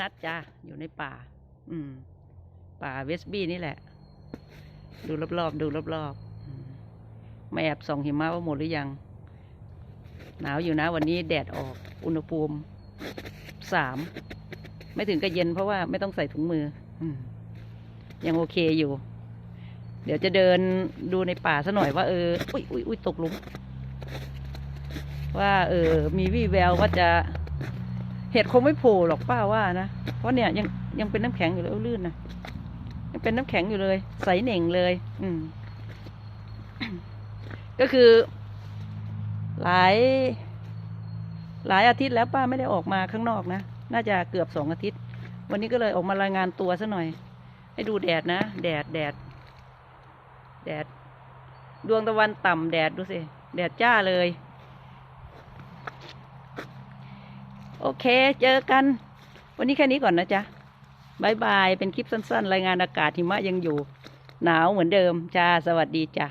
นัทจ้าอยู่ในป่า อืม ป่าเวสบี้นี่แหละ ดูรอบๆดูรอบๆอืมมาแอบส่องหิมะว่าหมดหรือยัง หนาวอยู่นะ วันนี้แดดออกอุณหภูมิสามไม่ถึงกับเย็นเพราะว่าไม่ต้องใส่ถุงมืออืยังโอเคอยู่ เดี๋ยวจะเดินดูในป่าซะหน่อยว่าเอออุ้ยอุ้ยอุ้ยตกลุมว่า เออ มีวี่แววว่าจะ เห็ดคงไม่โผล่หรอกป้าว่านะเพราะเนี่ยยังยังเป็นน้ำแข็งอยู่เลยลื่นนะยังเป็นน้ำแข็งอยู่เลย ใสเหน่งเลย อืม ก็คือ หลาย หลายอาทิตย์แล้วป้าไม่ได้ออกมาข้างนอกนะน่าจะเกือบสองอาทิตย์ วันนี้ก็เลยออกมารายงานตัวซะหน่อย ให้ดูแดดนะแดดแดด แดด ดวงตะวันต่ำแดดดูสิแดดจ้าเลย โอเค เจอกัน วันนี้แค่นี้ก่อนนะจ๊ะบายบาย เป็นคลิปสั้น ๆ รายงานอากาศหิมะยังอยู่ หนาวเหมือนเดิมจ้าสวัสดีจ้า